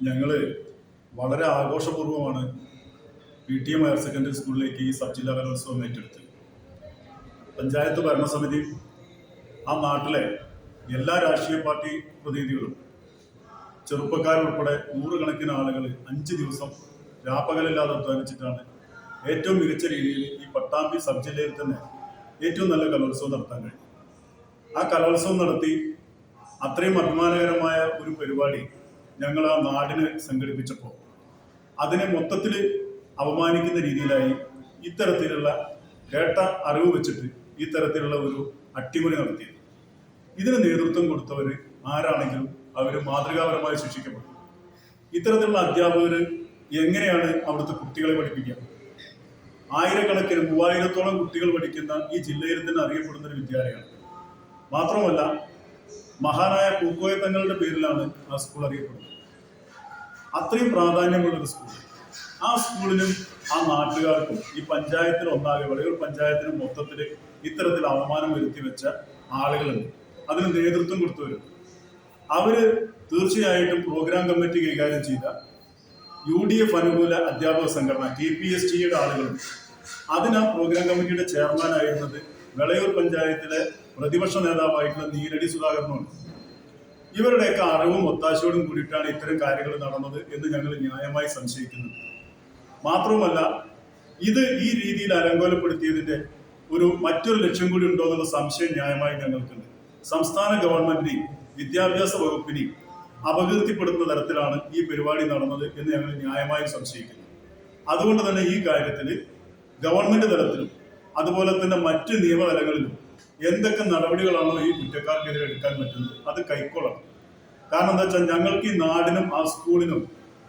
ഞങ്ങൾ വളരെ ആഘോഷപൂർവമാണ് P T M higher secondary സ്കൂളിലേക്ക് ഈ സബ് ജില്ലാ കലോത്സവം ഏറ്റെടുത്തത്. പഞ്ചായത്ത് ഭരണസമിതി ആ നാട്ടിലെ എല്ലാ രാഷ്ട്രീയ പാർട്ടി പ്രതിനിധികളും ചെറുപ്പക്കാരുൾപ്പെടെ നൂറുകണക്കിന് ആളുകൾ അഞ്ച് ദിവസം രാപ്പകലില്ലാതെ അധ്വാനിച്ചിട്ടാണ് ഏറ്റവും മികച്ച രീതിയിൽ ഈ പട്ടാമ്പി സബ് ജില്ലയിൽ തന്നെ ഏറ്റവും നല്ല കലോത്സവം നടത്താൻ കഴിഞ്ഞു ആ കലോത്സവം നടത്തി അത്രയും അഭിമാനകരമായ ഒരു പരിപാടി ഞങ്ങൾ ആ നാടിന് സംഘടിപ്പിച്ചപ്പോൾ. അതിനെ മൊത്തത്തിൽ അപമാനിക്കുന്ന രീതിയിലായി ഇത്തരത്തിലുള്ള കേട്ട അറിവ് വെച്ചിട്ട് ഇത്തരത്തിലുള്ള ഒരു അട്ടിമറി നടത്തിയത്. ഇതിന് നേതൃത്വം കൊടുത്തവർ ആരാണെങ്കിലും അവർ മാതൃകാപരമായി ശിക്ഷിക്കപ്പെടും. ഇത്തരത്തിലുള്ള അധ്യാപകർ എങ്ങനെയാണ് അവിടുത്തെ കുട്ടികളെ പഠിപ്പിക്കുക? ആയിരക്കണക്കിന് മൂവായിരത്തോളം കുട്ടികൾ പഠിക്കുന്ന ഈ ജില്ലയിൽ തന്നെ അറിയപ്പെടുന്ന ഒരു വിദ്യാലയമാണ്. മാത്രമല്ല മഹാനായ പൂക്കോയ തങ്ങളുടെ പേരിലാണ് ആ സ്കൂൾ അറിയപ്പെടുന്നത്. അത്രയും പ്രാധാന്യമുള്ള ഒരു സ്കൂൾ. ആ സ്കൂളിനും ആ നാട്ടുകാർക്കും ഈ പഞ്ചായത്തിൽ ഒന്നാകെ വളയൂർ പഞ്ചായത്തിനും മൊത്തത്തിൽ ഇത്തരത്തിൽ അവമാനം വരുത്തി വെച്ച ആളുകളുണ്ട്. അതിന് നേതൃത്വം കൊടുത്തവരും. അവർ തീർച്ചയായിട്ടും പ്രോഗ്രാം കമ്മിറ്റി കൈകാര്യം ചെയ്ത യു ഡി എഫ് അനുകൂല അധ്യാപക സംഘടന കെ പി എസ് ടിയുടെ ആളുകളും അതിന് ആ പ്രോഗ്രാം കമ്മിറ്റിയുടെ ചെയർമാനായിരുന്നത് വിളയൂർ പഞ്ചായത്തിലെ പ്രതിപക്ഷ നേതാവായിട്ടുള്ള നീരടി സുധാകരനുണ്ട് ഇവരുടെയൊക്കെ അറിവും ഒത്താശയോടും കൂടിയിട്ടാണ് ഇത്തരം കാര്യങ്ങൾ നടന്നത് എന്ന് ഞങ്ങൾ ന്യായമായി സംശയിക്കുന്നു. മാത്രവുമല്ല ഇത് ഈ രീതിയിൽ അലങ്കോലപ്പെടുത്തിയതിന്റെ ഒരു മറ്റൊരു ലക്ഷ്യം കൂടി ഉണ്ടോ എന്നുള്ള സംശയം ന്യായമായി ഞങ്ങൾക്കുണ്ട്. സംസ്ഥാന ഗവൺമെന്റിനെയും വിദ്യാഭ്യാസ വകുപ്പിനെയും അപകീർത്തിപ്പെടുന്ന തരത്തിലാണ് ഈ പരിപാടി നടന്നത് എന്ന് ഞങ്ങൾ ന്യായമായും സംശയിക്കുന്നു. അതുകൊണ്ട് തന്നെ ഈ കാര്യത്തിൽ ഗവൺമെന്റ് തലത്തിലും അതുപോലെ തന്നെ മറ്റ് നിയമതലങ്ങളിലും എന്തൊക്കെ നടപടികളാണോ ഈ കുറ്റക്കാർക്കെതിരെ എടുക്കാൻ പറ്റുന്നത്? അത് കൈക്കൊള്ളണം. കാരണം എന്താ വെച്ചാൽ ഞങ്ങൾക്ക് ഈ നാടിനും ആ സ്കൂളിനും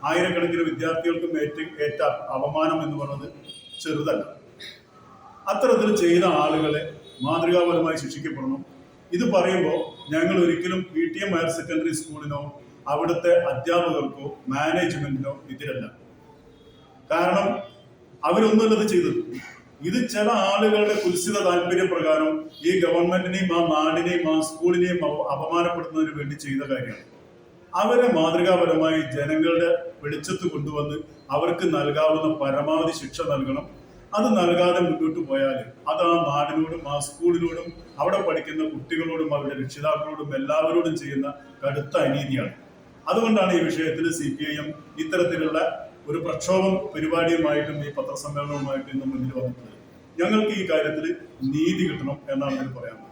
ആയിരക്കണക്കിന് വിദ്യാർത്ഥികൾക്കും ഏറ്റ ഏറ്റ അപമാനം എന്ന് പറയുന്നത് ചെറുതല്ല. അത്തരത്തിൽ ചെയ്ത ആളുകളെ മാതൃകാപരമായി ശിക്ഷിക്കപ്പെടണം. ഇത് പറയുമ്പോൾ ഞങ്ങൾ ഒരിക്കലും P T M higher secondary സ്കൂളിനോ അവിടുത്തെ അധ്യാപകർക്കോ മാനേജ്മെന്റിനോ എതിരല്ല. കാരണം അവരൊന്നുമല്ലത് ചെയ്തത്. ഇത് ചില ആളുകളുടെ കുൽസിത താല്പര്യ പ്രകാരം ഈ ഗവൺമെന്റിനെയും ആ നാടിനെയും ആ സ്കൂളിനെയും അപമാനപ്പെടുത്തുന്നതിന് വേണ്ടി ചെയ്ത കാര്യമാണ്. അവരെ മാതൃകാപരമായി ജനങ്ങളുടെ വെളിച്ചത്ത് കൊണ്ടുവന്ന് അവർക്ക് നൽകാവുന്ന പരമാവധി ശിക്ഷ നൽകണം. അത് നൽകാതെ മുന്നോട്ട് പോയാൽ അത് ആ നാടിനോടും ആ സ്കൂളിനോടും അവിടെ പഠിക്കുന്ന കുട്ടികളോടും അവരുടെ രക്ഷിതാക്കളോടും എല്ലാവരോടും ചെയ്യുന്ന കടുത്ത അനീതിയാണ്. അതുകൊണ്ടാണ് ഈ വിഷയത്തിൽ സി പി ഐ എം ഇത്തരത്തിലുള്ള ഒരു പ്രക്ഷോഭം പരിപാടിയുമായിട്ടും ഈ പത്രസമ്മേളനവുമായിട്ടും ഇന്ന് മുന്നിൽ വന്നിട്ടുള്ളത് ഞങ്ങൾക്ക് ഈ കാര്യത്തിൽ നീതി കിട്ടണം എന്നാണ് ഞാൻ പറയാനുള്ളത്